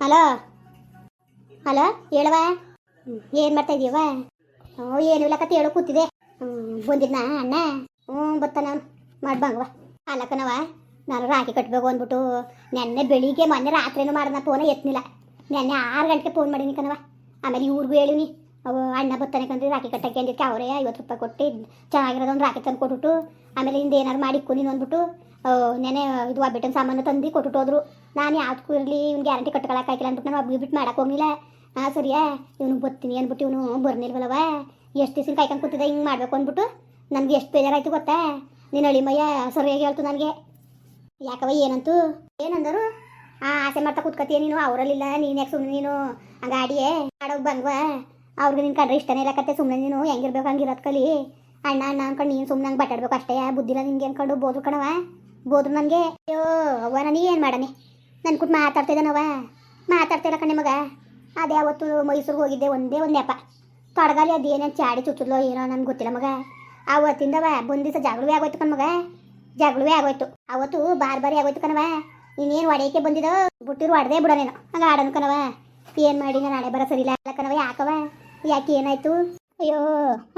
Hello? Hello, ಹೇಳುವ? ಏನು ಮಾಡ್ತಾ ಇದೀಯವ ಓ ಏನು ಇಲ್ಲ ಕತೆ ಹೇಳು, ಕೂತಿದೆ. ಬಂದಿದ್ನಾ ಅಣ್ಣ? ಹ್ಞೂ ಬರ್ತಾನ ಮಾಡ್ಬಂಗವ ಅಲ್ಲಕ್ಕನವ ನಾನು ರಾಖಿ ಕಟ್ಟಬೇಕು ಅಂದ್ಬಿಟ್ಟು ನೆನ್ನೆ ಬೆಳಿಗ್ಗೆ ಮೊನ್ನೆ ರಾತ್ರಿನೂ ಮಾಡಿದ್ನ ಫೋನ ಎತ್ತನಿಲ್ಲ ನೆನ್ನೆ ಆರು ಗಂಟೆಗೆ ಫೋನ್ ಮಾಡೀನಿ ಕಣವ ಆಮೇಲೆ ಇವ್ರಿಗೂ ಹೇಳಿನಿ, ಅವು ಅಣ್ಣ ಬರ್ತಾನೆ ಕಂದ್ರೆ ರಾಖಿ ಕಟ್ಟಕ್ಕೆ ಅಂದಿದ್ದಕ್ಕೆ ಅವರೇ ಐವತ್ತು ರೂಪಾಯಿ ಕೊಟ್ಟು ಚೆನ್ನಾಗಿರೋದೊಂದು ರಾಖಿ ತಂದು ಕೊಟ್ಬಿಟ್ಟು ಆಮೇಲೆ ಹಿಂದೆ ಏನಾದ್ರು ಮಾಡಿ ನೀನು ಅಂದ್ಬಿಟ್ಟು ನೆನೆ ಇದು ಒಬ್ಬಿಟ್ಟನ ಸಾಮಾನು ತಂದು ಕೊಟ್ಟುಟ್ಟೋದ್ರು ನಾನು ಯಾವ್ದಕ್ಕೂ ಇರಲಿ, ಇವ್ನು ಗ್ಯಾರಂಟಿ ಕಟ್ಕೊಳಕ್ಕಾಗಿಲ್ಲ ಅಂದ್ಬಿಟ್ಟು ನಾನು ಒಬ್ಬ ಬಿಟ್ಟು ಮಾಡಕ್ಕೆ ಹೋಗಿಲ್ಲ ಹಾಂ ಸರಿಯಾ? ಇವನು ಬರ್ತೀನಿ ಅಂದ್ಬಿಟ್ಟು ಇವನು ಬರ್ನಿಲ್ವಲ್ಲವ ಎಷ್ಟು ದಿವ್ಸ ಕಾಯ್ಕೊಂಡು ಕೂತಿದ್ದೆ, ಹಿಂಗೆ ಮಾಡಬೇಕು ಅಂದ್ಬಿಟ್ಟು. ನನಗೆ ಎಷ್ಟು ಬೇಜಾರಾಯ್ತು ಗೊತ್ತಾ? ನೀನು ಅಳಿಮಯ್ಯ ಸರಿಯಾಗಿ ಹೇಳ್ತು ನನಗೆ. ಯಾಕವ ಏನಂತು? ಏನಂದರು? ಆ, ಆಸೆ ಮಾಡ್ತಾ ಕೂತ್ಕೋತೀಯ ನೀನು? ಅವರಲ್ಲಿಲ್ಲ, ನೀನು ಯಾಕೆ ಸುಮ್ಮನೆ ನೀನು? ಆ ಆಡಿಯೇ? ಆಡೋಗಿ ಬಂದ್ವ? ಅವ್ರಿಗೆ ನಿನ್ನ ಕಂಡ್ರೆ ಇಷ್ಟನೇ ಇಲ್ಲ ಕತ್ತೆ ಸುಮ್ಮನೆ ನೀನು? ಹೆಂಗಿರ್ಬೇಕು ಹಂಗಿರೋದು ಕಲಿ. ಅಣ್ಣ ಅಣ್ಣ ಅನ್ಕೊಂಡು ನೀನು ಸುಮ್ಮನೆ ಹಂಗೆ ಬಟ್ಟಾಡ್ಬೇಕು ಅಷ್ಟೇ. ಬುದ್ಧಿಲ್ಲ ನಿನಗೆ ಅನ್ಕೊಂಡು, ಬೋದ್ರು ಕಣವ ಬೋದ್ರು ನನಗೆ, ಅಯ್ಯೋ, ಅವ್ವ, ನನಗೆ ಏನು ಮಾಡನೆ ನನ್ನ ಕುಟ್ ಮಾತಾಡ್ತಿದ್ದಾನವ ಮಾತಾಡ್ತಿಲ್ಲ ಕಣೆ ಮಗ. ಅದೇ ಅವತ್ತು ಮೈಸೂರಿಗೆ ಹೋಗಿದ್ದೆ, ಒಂದೇ ಒಂದು ನೆಪ. ತೊಡಗಾಲಿ ಅದು ಏನೇನು ಚಾಡಿ ಚುಚ್ಚಲೋ ಏನೋ ನನ್ಗೆ ಗೊತ್ತಿಲ್ಲ ಮಗ. ಅವತ್ತಿಂದವ ಬಂದಿಸ ಜಗಳವೇ ಆಗೋಯ್ತು ಕಣ್ಮಗ ಜಗಳವೇ ಆಗೋಯ್ತು. ಅವತ್ತು ಬಾರ್ ಬಾರಿ ಆಗೋಯ್ತು ಕಣವ ಇನ್ನೇನು ಒಡೆಯಕ್ಕೆ ಬಂದಿದ್ದೋ ಬಿಟ್ಟಿರು ಬಿಡೋ ನೀನು. ಹಂಗೆ ಆಡೋನು ಕಣವ ಏನು ಮಾಡಿ ನಾನು ಬರ ಸರಿ ಇಲ್ಲ ಅಲ್ಲ ಕಣವ ಯಾಕವ ಯಾಕೆ ಏನಾಯ್ತು? ಅಯ್ಯೋ,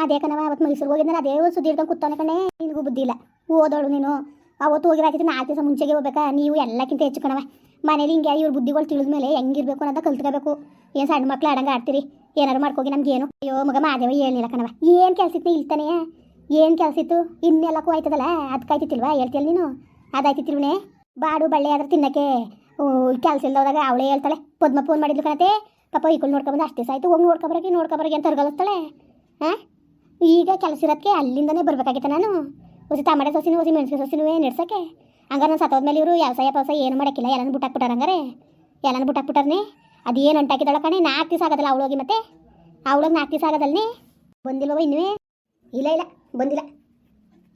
ಅದೇ ಕಣವ ಅವತ್ತು ಮೈಸೂರಿಗೆ ಹೋಗಿದ್ದಾನೆ ಅದೇ ಸುದ್ದಿ ಹಿಡ್ಕೊಂಡು ಕಣೆ. ನಿನಗೂ ಬುದ್ಧಿ ಇಲ್ಲ. ಓದೋಳು ನೀನು. ಅವತ್ತು ಹೋಗಿರಾಕಿತ್ತು ನಾಲ್ಕು ದಿವಸ ಮುಂಚೆಗೆ ಹೋಗ್ಬೇಕಾ? ನೀವು ಎಲ್ಲಕ್ಕಿಂತ ಹೆಚ್ಚು ಕಣವ ಮನೇಲಿ ಹಿಂಗೆ ಇವ್ರ ಬುದ್ಧಿಗಳು ತಿಳಿದ ಮೇಲೆ ಹೆಂಗಿರ್ಬೇಕು ಅನ್ನೋದ ಕಲ್ತ್ಕೋಬೇಕು. ಏನು ಸಣ್ಣ ಮಕ್ಳು ಆಡಂಗೆ ಆಡ್ತೀರಿ? ಏನಾರು ಮಾಡ್ಕೋಗಿ ನಮ್ಗೆ ಏನು? ಅಯ್ಯೋ, ಮಗ ಮಾದೇವ ಏನಿಲ್ಲ ಕಣವ ಏನು ಕೆಲಸ ಇತ್ತು ಇಲ್ತಾನೆ ಏನು ಕೆಲಸ ಇತ್ತು? ಇನ್ನೆಲ್ಲಕ್ಕೂ ಆಯ್ತದಲ್ಲ ಅದಕ್ಕೆ ಹೇಳ್ತೀಯಲ್ಲ ನೀನು? ಅದಾಯ್ತಿತ್ತಿಲ್ವನೇ ಬಾಡು ಬಳ್ಳೆ ಆದ್ರೆ ತಿನ್ನಕ್ಕೆ. ಕೆಲಸ ಇಲ್ದೋದಾಗ ಅವಳೇ ಹೇಳ್ತಾಳೆ. ಪದ್ಮ ಫೋನ್ ಮಾಡಿದ್ಲು ಕಣತೆ. ಪಾಪ ಈಗಳು ನೋಡ್ಕೊಬಂದು ಅಷ್ಟೇ ಸಾಯ್ತು. ಹೋಗಿ ನೋಡ್ಕೊಬರಕ್ಕೆ ನೋಡ್ಕೊಬರಕ್ಕೆ ಅಂತ ತರ್ಗಲಿಸ್ತಾಳೆ ಹಾಂ ಈಗ ಕೆಲಸ ಇರೋದಕ್ಕೆ ಅಲ್ಲಿಂದನೇ ಬರಬೇಕಾಗಿತ್ತ ನಾನು? ಹೊಸಿ ಟಮಾಟೆ ಸೊಸಿನೂ, ಹೊಸಿ ಮೆಣಸಿನ ಸೊಸಿನೂ ನೆಡ್ಸಕ್ಕೆ ಹಂಗಾರೆ ನಾನು ಸತ್ತೋದ್ಮೇಲೆ ಇವರು ವ್ಯವಸಾಯ ಪವಸಾಯ ಏನು ಮಾಡೋಕ್ಕಿಲ್ಲ? ಎಲ್ಲನೂ ಬಿಟ್ಟಾಕ್ಬಿಟ್ಟಾರ ಹಂಗಾರೆ? ಎಲ್ಲನೂ ಬಿಟ್ಟಾಕ್ಬಿಟ್ಟಾರನೆ ಅದೇನು ಅಂಟಾಕಿದ್ದಾಳ ಕಣೆ ನಾಲ್ಕು ದಿವಸ ಆಗೋದಲ್ಲ ಅವಳೋಗಿ ಮತ್ತೆ? ಅವಳೋಗಿ ನಾಲ್ಕು ದಿವಸ ಆಗೋದಲ್ನೇ? ಬಂದಿಲ್ಲವ ಇನ್ನೂ ಇಲ್ಲ ಇಲ್ಲ, ಬಂದಿಲ್ಲ.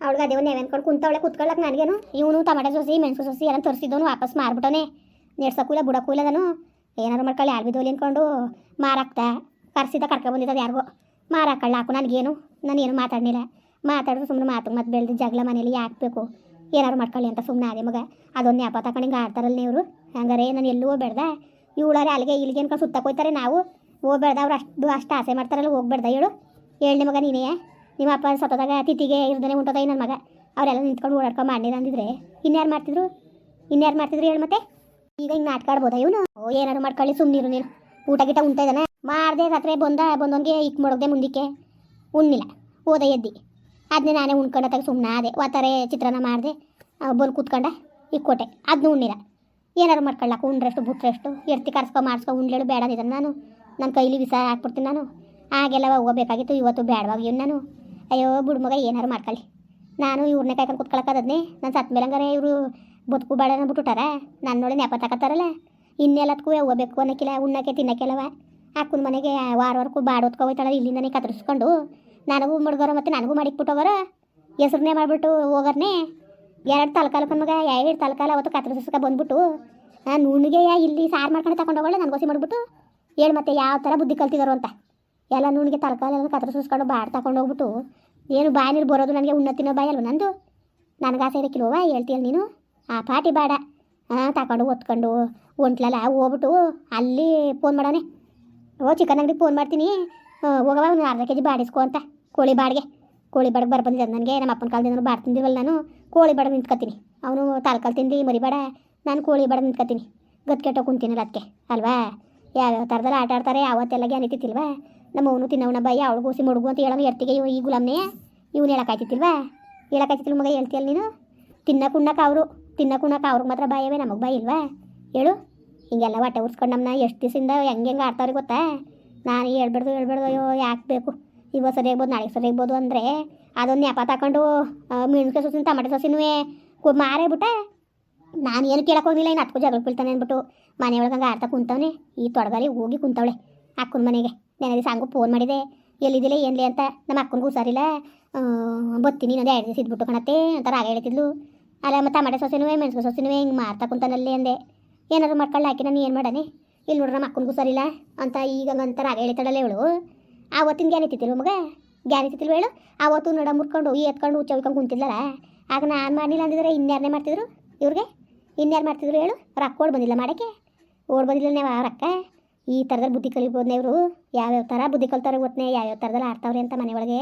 ಅವಳಿಗೆ ಅದೇ ಒಂದು ನೆವೆನ್ಕೊಂಡು ಕುಂತವಳೆ ಕುತ್ಕೊಳ್ಳಕ್ಕೆ ನನಗೇನು? ಇವನು ತಮಾಟೆ ಸೋಸಿ ಮೆಣಸು ಸೋಸಿ ಎಲ್ಲ ತರಿಸಿದ್ದವನು, ವಾಪಸ್ ಮಾರ್ಬಿಟ್ಟವನೆ. ನೆಡ್ಸಕ್ಕೂ ಇಲ್ಲ ಬಿಡಕ್ಕೂ ಇಲ್ಲ ನಾನು. ಏನಾರು ಮಾಡ್ಕೊಳ್ಳಿ ಯಾರು ಬಿದ್ದೋಲಿ ಅನ್ಕೊಂಡು ಮಾರಾಕ್ತಾ ಕರ್ಸಿದ ಕರ್ಕೊಬಂದಿದ್ದು ಯಾರಿಗೋ. ಮಾರಾಕಳ್ಳ ಹಾಕು, ನನಗೇನು? ನಾನು ಏನು ಮಾತಾಡಲಿಲ್ಲ ಮಾತಾಡಿದ್ರೆ ಸುಮ್ಮನೆ ಮಾತು, ಮತ್ತೆ ಬೆಳೆದು ಜಗಳ ಮನೇಲಿ ಹಾಕ್ಬೇಕು ಏನಾರು ಮಾಡ್ಕೊಳ್ಳಿ ಅಂತ ಸುಮ್ಮನೆ ಅದೇ ಮಗ. ಅದೊಂದು ನ್ಯಾಪ ತಗೊಂಡು ಹಿಂಗೆ ಆಡ್ತಾರಲ್ಲ ನೀವು ಹಂಗಾರೆ ನಾನು ಎಲ್ಲೂ ಹೋಗ್ಬೇಡ್ದ? ಇವಳಾರೆ ಅಲ್ಲಿಗೆ ಇಲ್ಲಿಗೆ ಅನ್ಕೊಂಡು ಸುತ್ತ ಕೊಯ್ತಾರೆ ನಾವು? ಹೋಗ್ಬೇಡ್ದ ಅವ್ರು ಅಷ್ಟು ಅಷ್ಟು ಆಸೆ ಮಾಡ್ತಾರಲ್ಲ, ಹೋಗ್ಬೇಡ್ದ ಹೇಳು? ಹೇಳಿ ಮಗ ನೀನೇ ನಿಮ್ಮ ಅಪ್ಪ ಸತ್ತದಾಗ ತಿಥಿಗೆ ಇರ್ದೇ ಉಂಟದ ನನ್ನ ಮಗ. ಅವರೆಲ್ಲ ನಿಂತ್ಕೊಂಡು ಓಡಾಡ್ಕೊಂಡು ಮಾಡಿರ ಅಂದಿದ್ರೆ. ಇನ್ಯಾರು ಮಾಡ್ತಿದ್ರು? ಇನ್ಯಾರು ಮಾಡ್ತಿದ್ರು ಹೇಳು ಮತ್ತೆ? ಈಗ ಹಿಂಗೆ ನಾಟಕ ಇವನು? ಓ, ಏನಾರು ಮಾಡ್ಕೊಳ್ಳಿ ಸುಮ್ಮನಿರು ನೀನು. ಊಟ ಗಿಟ ಉಣ್ತಾ ಮಾಡ್ದೆ ರಾತ್ರಿ ಬಂದ ಬಂದವನಿಗೆ ಇಕ್ ಮಾಡೋದೆ ಮುಂದಕ್ಕೆ. ಉಣ್ಣಿಲ್ಲ ಹೋದ ಎದ್ದಿ. ಅದನ್ನೇ ನಾನೇ ಉಣ್ಕೊಂಡತ್ತಾಗ ಸುಮ್ಮನೆ ಅದೇ ಒತ್ತಾರೆ ಚಿತ್ರಾನ್ನ ಮಾಡಿದೆ. ಬಂದು ಈಗ ಇಕ್ಕೊಟ್ಟೆ ಅದನ್ನೂ ಉಣ್ಣಿಲ್ಲ ಏನಾರು ಮಾಡ್ಕೊಳ್ಳಕ್ಕೆ ಉಂಡ್ರೆಷ್ಟು ಬುಟ್ರೆಷ್ಟು, ಎರ್ತಿ ಕರ್ಸ್ಕೊ, ಮಾಡಿಸ್ಕೊ ಉಂಡ್ಲೇಳು ಬೇಡ ಅಂದಿದ್ದಾನೆ ನಾನು. ನನ್ನ ಕೈಲಿ ವಿಸ ಹಾಕ್ಬಿಡ್ತೀನಿ ನಾನು. ಆಗೆಲ್ಲ ಹೋಗಬೇಕಾಗಿತ್ತು, ಇವತ್ತು ಬೇಡವಾಗಿ ನಾನು? ಅಯ್ಯೋ, ಬಿಡು ಮಗ, ಏನಾರು ಮಾಡ್ಕೊಳ್ಳಿ. ನಾನು ಇವ್ರನ್ನೇ ಕಾಯ್ಕೊಂಡು ಕೂತ್ಕೊಳಕ್ಕದನ್ನೇ ನಾನು ಸತ್ ಮೇಲೆ ಹಂಗಾರೆ ಇವರು ಬದುಕು ಬೇಡ ಬಿಟ್ಟುಟಾರ? ನನ್ನೊಳೆ ನೆಪ ತಗೋತಾರಲ್ಲ ಇನ್ನೆಲ್ಲದಕ್ಕೂ ಹೋಗಬೇಕು ಅನ್ನಕ್ಕಿಲ್ಲ, ಉಣ್ಣಕ್ಕೆ ತಿನ್ನಕ್ಕೆಲ್ಲವ ಅಕ್ಕನ ಮನೆಗೆ ವಾರ ವಾರಕ್ಕೂ ಬಾಡ ಹೊತ್ಕೊ ಹೋಯ್ತಾಳ ಇಲ್ಲಿಂದನೇ ಕತ್ತರಿಸ್ಕೊಂಡು. ನನಗೂ ಮುಡ್ಗೋರ ಮತ್ತು ನನಗೂ ಮಾಡಿಕ್ಬಿಟ್ಟವರು ಹೆಸ್ರನ್ನೇ ಮಾಡಿಬಿಟ್ಟು ಹೋಗರ್ನೆ. ಎರಡು ತಲಕಾಲ ಮಗ, ಎರಡು ತಲಕಾಲ ಅವತ್ತು ಕತ್ತರಿಸ್ಕ ಬಂದ್ಬಿಟ್ಟು. ನಾನು ನುಣ್ಣಿಗೆ ಇಲ್ಲಿ ಸಾರು ಮಾಡ್ಕೊಂಡು ತಗೊಂಡು ನನಗೆ ನನಗೋಸಿ ಮಾಡಿಬಿಟ್ಟು. ಹೇಳು ಮತ್ತೆ ಯಾವ ಥರ ಬುದ್ಧಿ ಕಲ್ತಿದ್ದಾರೆ ಅಂತ. ಎಲ್ಲ ನುಣ್ಣಿಗೆ ತಲಕಾಲ ಎಲ್ಲ ಕತ್ತರಿಸ್ಕೊಂಡು ಬಾಡ್ ತಗೊಂಡು ಹೋಗ್ಬಿಟ್ಟು ಏನು ಬಾಯಿ ನೀರು ಬರೋದು ನನಗೆ ಉನ್ನತಿನ ಬಾಯಿ ಅಲ್ವ ನಂದು? ನನಗೆ ಆಸೆ ಇರಕ್ಕಿಲ್ವ ಹೇಳ್ತೀಯಲ್ಲ ನೀನು. ಆ ಪಾಟಿ ಬೇಡ. ಹಾಂ ತಗೊಂಡು ಒತ್ಕೊಂಡು ಒಂಟ್ಲಲ್ಲ ಹೋಗ್ಬಿಟ್ಟು ಅಲ್ಲಿ ಫೋನ್ ಮಾಡೋನೆ. ಓ, ಚಿಕನ್ ಅಂಗಡಿಗೆ ಫೋನ್ ಮಾಡ್ತೀನಿ. ಹೋಗವ ಒಂದು ಅರ್ಧ ಕೆ ಜಿ ಬಾಡಿಸ್ಕೊ ಅಂತ. ಕೋಳಿ ಬಾಡಿಗೆ. ಕೋಳಿ ಬಾಡಿಗೆ ಬರ ಬಂದಿದ್ದ ನನಗೆ. ನಮ್ಮ ಅಪ್ಪನ ಕಾಲದಿಂದ ಬಾಡ್ ತಿಂದಿವಲ್ಲ ನಾನು. ಕೋಳಿ ಬಾಡ ನಿಂತ್ಕೊತೀನಿ ಅವನು ತಾಲ್ಕಲ್ ತಿಂದು ಮರಿಬೇಡ ನಾನು ಕೋಳಿ ಬಾಡ ನಿಂತ್ಕೊತೀನಿ ಗತ್ಕೆಟ್ಟೋ ಕುಂತೀನಲ್ಲ ಅದಕ್ಕೆ ಅಲ್ವಾ? ಯಾವ್ಯಾವ ಥರದಲ್ಲಿ ಆಟ ಆಡ್ತಾರೆ ಯಾವತ್ತೆಲ್ಲ ಜ್ಞಾನಿತಿಲ್ವಾ ನಮ್ಮ ಅವನು ತಿನ್ನವನ ಬಾಯಿ ಅವಳು ಗೋಸಿ ಮಡುಗು ಅಂತ ಹೇಳೋ ಎರ್ತಿಗೆ ಈ ಗುಲಾಮ್ನೇ. ಇವ್ನು ಹೇಳೋಕ್ಕಾಯ್ತಿತ್ತಿಲ್ವಾ ಹೇಳೋಕ್ಕಾಯ್ತಿತ್ತಿಲ್ಲ ಮಗ, ಹೇಳ್ತೀಯಲ್ಲ ನೀನು? ತಿನ್ನಕ್ಕೆ ಉಣ್ಣಕ್ಕೆ ಅವರು. ತಿನ್ನಕ್ಕೆ ಉಣ್ಣಕ್ಕೆ ಅವ್ರಿಗೆ ಮಾತ್ರ ಬಾಯವೇ, ನಮಗೆ ಬಾಯಿ ಇಲ್ವಾ? ಹೇಳು. ಹಿಂಗೆಲ್ಲ ಹೊಟ್ಟೆ ಉರ್ಸ್ಕೊಂಡು ನಮ್ಮನ್ನ ಎಷ್ಟು ದಿವಸದಿಂದ ಹೆಂಗೆ ಹೆಂಗೆ ಆಡ್ತಾವ್ರಿಗೆ ಗೊತ್ತಾ? ನಾನು ಹೇಳ್ಬಾರ್ದು ಹೇಳ್ಬಾರ್ದು ಅಯ್ಯೋ ಯಾಕೆ ಬೇಕು? ಇವತ್ತು ಸರಿ ಆಗ್ಬೋದು ನಾಳೆ ಸರಿ ಆಗ್ಬೋದು ಅಂದರೆ ಅದೊಂದು ನೆಪ ತಗೊಂಡು ಮೆಣಸು ಸೊಸಿನ, ಟಮಾಟೆ ಸೊಸಿನೂ ಮಾರೇ ಬಿಟ್ಟೆ. ನಾನು ಏನು ಕೇಳಕ್ಕೆ ಹೋಗಿಲ್ಲ ಇನ್ನು ಹತ್ಕೋ ಜಗಳ ಅಂದ್ಬಿಟ್ಟು ಮನೆ ಹಂಗೆ ಆಡ್ತಾ ಕುಂತವನೆ. ಈ ತೊಡಗಾರಿ ಹೋಗಿ ಕುಂತವಳೆ, ಅಕ್ಕನ ಮನೆಗೆ. ನೆನೆ ದಿವಸ ಹಂಗೂ ಫೋನ್ ಮಾಡಿದೆ ಎಲ್ಲಿದ್ದಿಲ್ಲ ಏನ್ಲಿ ಅಂತ. ನಮ್ಮ ಅಕ್ಕನಿಗೂ ಹುಷಾರಿಲ್ಲ. ಬತ್ತೀನಿ, ಇನ್ನೊಂದು ಎರಡು ದಿವಸ ಇದ್ಬಿಟ್ಟು ಕಣತ್ತೆ ಅಂತ ರಾಗ ಹೇಳ್ತಿದ್ಲು. ಅಲ್ಲ, ಮತ್ತು ಟಮಾಟೆ ಸೊಸೆನೂ ಮೆಣಸು ಸೊಸೆನೂ ಹಿಂಗೆ ಮಾರ್ತಾ ಕುಂತಾನಲ್ಲಿ ಅಂದೆ. ಏನಾದರೂ ಮಾಡ್ಕೊಳ್ಳಿ ಹಾಕಿ ನಾನು ಏನು ಮಾಡಾನೆ? ಇಲ್ಲಿ ನೋಡ್ರಿ, ನಮ್ಮ ಅಕ್ಕನಿಗೂ ಸರಿಲ್ಲ ಅಂತ ಈಗ ಅಂತ ರಾಗ ಹೇಳ್ತಾಳಲ್ಲ ಇವಳು. ಆವತ್ತಿನ ಗ್ಯಾನ್ ಇತ್ತಿಲ್ಲ ಮಗ? ಗ್ಯಾನ್ ಹೇಳು? ಆವತ್ತು ನಡ ಮುರ್ಕೊಂಡು, ಈ ಎತ್ಕೊಂಡು ಹೋಗ್ಕೊಂಡು ಕುಂತಿದ್ಲಲ್ಲ? ಆಗ ನಾನು ಮಾಡಿಲ್ಲ ಅಂದಿದ್ರೆ ಇನ್ಯಾರನೇ ಮಾಡ್ತಿದ್ರು ಇವ್ರಿಗೆ? ಇನ್ಯಾರು ಮಾಡ್ತಿದ್ರು ಹೇಳು? ರೊಕ್ಕ ಓಡ್ ಬಂದಿಲ್ಲ ಮಾಡೋಕ್ಕೆ? ಓಡ್ ಬಂದಿಲ್ಲ ನೀವು ಆ ರೊಕ್ಕ? ಈ ಥರದಲ್ಲಿ ಬುದ್ಧಿ ಕಲಿಬೋದ್ನೆ ಇವರು. ಯಾವ್ಯಾವ ಥರ ಬುದ್ಧಿ ಕಲ್ತಾರೆ ಯಾವ ಯಾವ್ಯಾವ ಥರದಲ್ಲಿ ಆಡ್ತಾವ್ರೆ ಅಂತ ಮನೆ ಒಳಗೆ.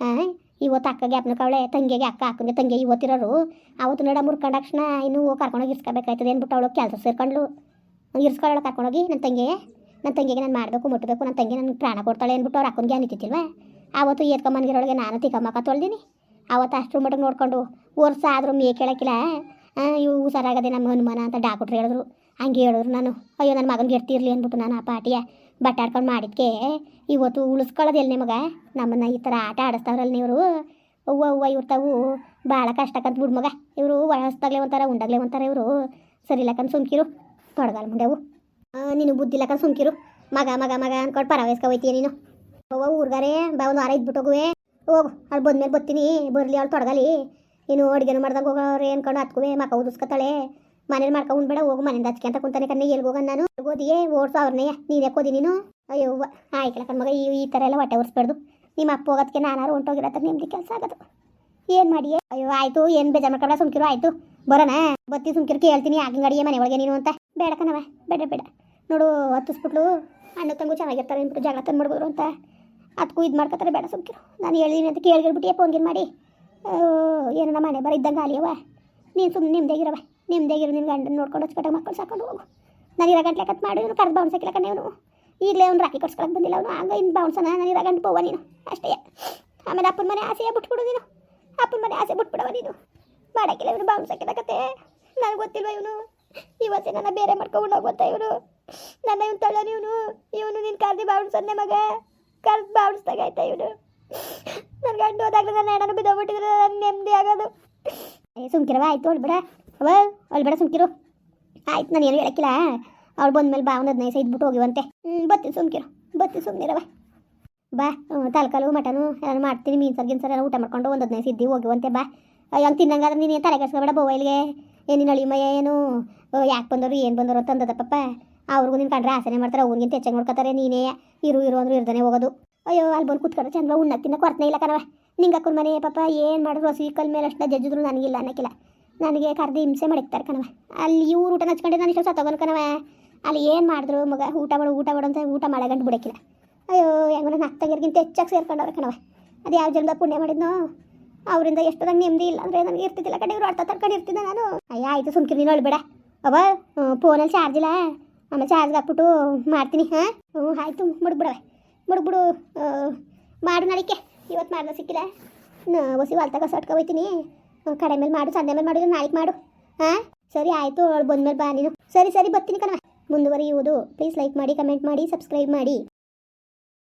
ಹಾಂ, ಇವತ್ತು ಅಕ್ಕಗೆ ಅಪ್ಪನ ಕವಳೆ, ತಂಗಿಗೆ ಅಕ್ಕ ಅಕ್ಕನಿಗೆ ತಂಗಿ ಇವತ್ತಿರೋರು. ಅವತ್ತು ನಡ ಮುರ್ಕೊಂಡಕ್ಷಣ ಇನ್ನೂ ಕರ್ಕೊಂಡೋಗಿ ಏನು ಬಿಟ್ಟು ಅವಳು ಕೆಲಸ ಸೇರ್ಕೊಂಡ್ಲು ಇರ್ಸ್ಕೊಳ್ಳೋಳು ಕರ್ಕೊಂಡೋಗಿ ನನ್ನ ತಂಗಿಗೆ. ನನ್ನ ತಂಗಿಗೆ ನಾನು ಮಾಡಬೇಕು ಮುಟ್ಟಬೇಕು ನನ್ನ ತಂಗಿ ನನಗೆ ಪ್ರಾಣ ಕೊಡ್ತಾಳೆ ಅಂದ್ಬಿಟ್ಟು ಅವ್ರು ಅಕ್ಕನಿಗೆ ಅನಿತಿಲ್ವ ಆವತ್ತು ಏತ್ಕೊಂಬನ್ಗಿರೊಳಗೆ ನಾನು ತಿಕ್ಕಮ್ಮಕ್ಕ ತೊಳ್ದೀನಿ. ಆವತ್ತು ಅಷ್ಟು ಮಟ್ಟಿಗೆ ನೋಡ್ಕೊಂಡು ವರ್ಷ ಆದರೂ ಮೇ ಕೇಳಕ್ಕಿಲ್ಲ ಇವು ಹುಷಾರಾಗದೆ ನಮ್ಮ ಹನುಮಾನ ಅಂತ ಡಾಕ್ಟ್ರು ಹೇಳಿದ್ರು. ಹಂಗೆ ಹೇಳಿದ್ರು ನಾನು. ಅಯ್ಯೋ, ನನ್ನ ಮಗನಿಗೆ ಇರ್ತಿರ್ಲಿ ಅಂದ್ಬಿಟ್ಟು ನಾನು ಆ ಪಾಟಿಯ ಬಟ್ಟೆ ಆಡ್ಕೊಂಡು ಮಾಡಿದ್ಕೆ. ಇವತ್ತು ಉಳಿಸ್ಕೊಳ್ಳೋದು ಎಲ್ಲಿ ನಿಮಗೆ? ನಮ್ಮನ್ನು ಈ ಥರ ಆಟ ಆಡಿಸ್ತಾವ್ರಲ್ಲ ಇವರು ಅವ್ವ ಅವ್ವ, ಇವ್ರು ತಾವು ಭಾಳ ಕಷ್ಟಕ್ಕಂತ ಬಿಡು ಮಗ. ಇವರು ಒಳಸ್ತಾಗ್ಲೇ ಒಂಥರ, ಉಂಡಾಗ್ಲೇ ಒಂಥರ ಇವರು. ಸರಿಲಕ್ಕಂತ ಸುಮ್ಕಿರು. ತೊಡಗಲ್ ಮುಂಡೆವು ನೀನು ಬುದ್ಧಿ ಇಲ್ಲಕಂತ ಸುಮ್ಕಿರು. ಮಗ ಮಗ ಮಗ ಅನ್ಕೊಂಡು ಪರವಹಿಸ್ಕೊ ಹೋಯ್ತೀಯ ನೀನು? ಅವ್ವ ಊರ್ಗಾರೆ ಬಾ ಒಂದು ವಾರ ಇದ್ಬಿಟ್ಟು ಹೋಗುವೆ. ಹೋಗು ಅಲ್ಲಿ ಬಂದ್ಮೇಲೆ ಬರ್ತೀನಿ. ಬರಲಿ ಅವ್ಳು ತೊಡಗಲಿ. ನೀನು ಅಡುಗೆನೂ ಮಾಡ್ದಾಗ ಹೋಗೋರು ಅನ್ಕೊಂಡು ಹತ್ಕುವೆ. ಮಕ ಉದಿಸ್ಕೊತಾಳೆ. ಮನೇಲಿ ಮಾಡ್ಕೊ ಬೇಡ, ಹೋಗು ಮನೆಯಿಂದ ಹಚ್ಕೆ ಅಂತ ಕುಂತಾನೆ ಕಣ್ಣೆ. ಎಲ್ಲಿ ಹೋಗೋಣ ನಾನು? ಓದಿಯೇ ಓಡ್ಸು ಅವ್ರನ್ನೇ ನೀನು ಯಾಕೋದಿ ನೀನು? ಅಯ್ಯೋ ಆಯ್ಕಲ್ಲ ಕಣ್ಮಗ ಈ ಈ ಥರ ಎಲ್ಲ ಹೊಟ್ಟೆ ಉರ್ಸ್ಬೇಡ್ದು. ನಿಮ್ಮ ಅಪ್ಪ ಹೋಗೋದಕ್ಕೆ ನಾನಾರು ಹೊಂಟೋಗಿರತ್ತ ನಿಮ್ದು ಕೆಲಸ ಆಗೋದು. ಏನು ಮಾಡಿಯೇ? ಅಯ್ಯೋ, ಆಯಿತು. ಏನು ಬೇಜಾರು ಮಾಡ್ಕೊಂಡ ಸುಮ್ಕಿರು, ಆಯಿತು. ಬರೋಣ. ಬತ್ತಿ ಸುಮ್ಕಿರು, ಕೇಳ್ತೀನಿ. ಆಗಿನ ಮನೆ ಒಳಗೆ ನೀನು ಅಂತ. ಬೇಡ ಕಣವ ಬೇಡ ಬೇಡ. ನೋಡು, ಹತ್ತಿಸ್ಬಿಟ್ಲು. ಅಣ್ಣ ತಂಗು ಚೆನ್ನಾಗಿರ್ತಾರೆ ಅಂದ್ಬಿಟ್ಟು ಜಗಳ ತಂದ್ಬಿಡ್ಬೋದು ಅಂತ. ಅದಕ್ಕೂ ಇದು ಮಾಡ್ಕೊತಾರೆ, ಬೇಡ ಸುಮ್ಕಿರು. ನಾನು ಹೇಳಿದೀನಿ ಅಂತ ಕೇಳಿರ್ಬಿಟ್ಟು ಫೋನ್ಗಿನ್ ಮಾಡಿ. ಏನನ್ನ ಮನೆ ಬರ ಇದ್ದಂಗೆ ಆಲಿಯವ ನೀನು ಸುಮ್ಮನೆ ನಿಮ್ದೇಗಿರವ ನಿಮ್ದಾಗಿರೋ ನಿನ್ನ ಗಂಡನ ನೋಡ್ಕೊಂಡು ಹಚ್ಕಟ್ಟಾಗ ಮಕ್ಕಳು ಸಾಕೊಂಡು ಹೋಗು. ನಾನು ಇರೋ ಗಂಟ್ಲೆ ಕತ್ ಮಾಡಿ, ಇವನು ಕರೆದು ಬೌನ್ಸ್ ಹಾಕಿಲ್ಲ ಕಣ್ಣೆ ಇವನು. ಈಗಲೇ ಅವ್ನು ರಾಕಿ ಕೊಡ್ಸ್ಕೊಳಕ್ಕೆ ಬಂದಿಲ್ಲ ಅವನು. ಹಂಗ ಇನ್ನು ಬೌನ್ಸನ ನಾನು ಇರೋ ಗಂಟು ಪೋವ ನೀನು. ಅಷ್ಟೇ. ಆಮೇಲೆ ಅಪ್ಪನ ಮನೆ ಆಸೆಯೇ ಬಿಟ್ಬಿಡು ನೀನು. ಅಪ್ಪನ ಮನೆ ಆಸೆ ಬಿಟ್ಬಿಡವ ನೀನು. ಮಾಡಕ್ಕಿಲ್ಲ ಇವನು ಬೌನ್ಸ್ ಬೌನ್ಸಕ್ಕಿಲ್ಲ ಕತೆ. ನನಗೆ ಗೊತ್ತಿಲ್ವ ಇವನು. ಇವತ್ತೇ ನನ್ನ ಬೇರೆ ಮಾಡ್ಕೊಂಡು ಹೋಗುವಂತ ಇವನು. ನನ್ನ ಇವನು ತಳ್ಳ ಇವನು. ಇವನು ನೀನು ಕರ್ದಿ ಬಾವಿಡ್ಸನ್ನೆ ಮಗ. ಕರ್ದು ಬಾವಿಸ್ದಾಗ ಆಯ್ತಾ ಇವನು? ನನ್ನ ಗಂಡು ಹೋದಾಗಲೇ ನನ್ನ ಹೆಣ್ಣನ್ನು ಬಿದ್ದೋಗ್ಬಿಟ್ಟಿದ್ರೆ ನನ್ನ ನೆಮ್ಮದಿ ಆಗೋದು. ಸುಮ್ಕಿರವ ಆಯ್ತು ಅಳ್ಬೇಡ ಅವ ಅಳ್ಬೇಡ ಸುಮ್ಕಿರು. ಆಯ್ತು, ನಾನು ಏನು ಹೇಳಕ್ಕಿಲ್ಲ. ಅವಳು ಬಂದ್ಮೇಲೆ ಬಾ ಒಂದು ಹದಿನೈದು ಇದ್ಬಿಟ್ಟು ಹೋಗಿವಂತೆ. ಹ್ಞೂ ಬತ್ತಿ ಸುಮ್ಕಿರು. ಬತ್ತಿ ಸುಮ್ಮನಿರವ ಬಾ ತಲಕಲು, ಮಟನು ಎಲ್ಲ ಮಾಡ್ತೀನಿ, ಮೀನು ಸರ್ ಗಿನ್ ಸರ್ ಎಲ್ಲ ಊಟ ಮಾಡ್ಕೊಂಡು ಒಂದು ಹದಿನೈದು ಸಿದ್ದಿ ಹೋಗಿವಂತೆ, ಬಾ. ಹಂಗೆ ತಿನ್ನಂಗಾದ್ರೆ ನೀನು ತಲೆ ಕೆಡ್ಸ್ಕೊಬೇಡ ಬೋವ ಇಲ್ಲಿಗೆ. ನಿನ್ನ ಅಳಿಮಯ್ಯ ಏನು? ಯಾಕೆ ಬಂದರು, ಏನು ಬಂದರು ಅಂತ ಅಂದದಪ್ಪ ಅವ್ರಿಗೂ ನಿನ್ನ ಕಂಡ್ರೆ ಆಸನೆ ಮಾಡ್ತಾರೆ ಅವ್ರಿಗಿಂತ ಹೆಚ್ಚಾಗಿ ನೋಡ್ಕೊತಾರೆ, ನೀನೇ ಇರು ಇರು ಅಂದ್ರೆ ಇರ್ದಾನೆ ಹೋಗೋದು. ಅಯ್ಯೋ, ಅಲ್ಲಿ ಬಂದು ಕೂತ್ಕೊಂಡ್ರೆ ಚಂದ ಉಣ್ಣ ತಿನ್ನ ಕೊರತೆ ಇಲ್ಲ ಕಣವ ನಿಂಗೆ ಅಕ್ಕನ ಮನೆ ಪಾಪ ಏನು ಮಾಡಿದ್ರು ಹಸಿ ಮೇಲೆ ಅಷ್ಟು ಜಜ್ಜಿದ್ರು ನನಗಿಲ್ಲ ಅನ್ನಕ್ಕಿಲ್ಲ ನನಗೆ ಕರೆದು ಹಿಂಸೆ ಮಾಡಿರ್ತಾರೆ ಕಣವ ಅಲ್ಲಿ ಇವ್ರು ಊಟ ಹಚ್ಕೊಂಡೆ ನಾನು ಇಷ್ಟ ಸತ್ತೋಗೋನು ಕಣವ ಅಲ್ಲಿ ಏನು ಮಾಡಿದ್ರು, ಮಗ, ಊಟ ಮಾಡು ಊಟ ಮಾಡು ಅಂತ ಊಟ ಮಾಡಗಂಟು ಬಿಡಕ್ಕಿಲ್ಲ ಅಯ್ಯೋ, ಹೆಂಗೋ ನನ್ನ ಅತ್ತಗಿರ್ಗಿಂತ ಹೆಚ್ಚಾಗಿ ಸೇರ್ಕೊಂಡವ್ರೆ ಕಣವ ಅದು ಯಾವ ಜನ್ಮದ ಪುಣ್ಯ ಮಾಡಿದ್ನೋ? ಅವರಿಂದ ಎಷ್ಟು ನಂಗೆ ನೆಮ್ಮದಿ ಇಲ್ಲ ಅಂದರೆ ನನಗೆ ಇರ್ತಿದ್ದಿಲ್ಲ ಕಡೆ ಇವರು ಅರ್ಥ ತರ್ಕೊಂಡು ಇರ್ತಿದ್ದೆ ನಾನು. ಅಯ್ಯ, ಆಯಿತು, ಸುಮ್ಕಿರಿ, ನೀನು ಅಳ್ಬೇಡ ಅವ ಫೋನಲ್ಲಿ ಚಾರ್ಜ್ ಇಲ್ಲ. ಆಮೇಲೆ ಚಾರ್ಜ್ಗೆ ಹಾಕ್ಬಿಟ್ಟು ಮಾಡ್ತೀನಿ, ಹಾಂ? ಹ್ಞೂ ಆಯಿತು ಮುಡ್ಬಿಡವೆ ಮುಡ್ಬಿಡು ಮಾಡು ನಡಿಕೆ ಇವತ್ತು ಮಾಡ್ದೆ ಸಿಕ್ಕಿಲ್ಲ. ಹೊಸಿ ಹೊಲ್ತಾಗ ಸಟ್ಕೊ ಹೋಯ್ತೀನಿ ಕಡೆ ಮೇಲೆ ಮಾಡು ಸಂಡೆ ಮೇಲೆ ಮಾಡಿದ್ರು ನಾಳೆಗೆ ಮಾಡು, ಹಾಂ? ಸರಿ, ಆಯಿತು, ಅವಳು ಬಂದ್ಮೇಲೆ ಬಾ ನೀನು. ಸರಿ ಸರಿ, ಬರ್ತೀನಿ ಕಣವ ಮುಂದುವರಿಯುವುದು. ಪ್ಲೀಸ್ ಲೈಕ್ ಮಾಡಿ ಕಮೆಂಟ್ ಮಾಡಿ ಸಬ್ಸ್ಕ್ರೈಬ್ ಮಾಡಿ.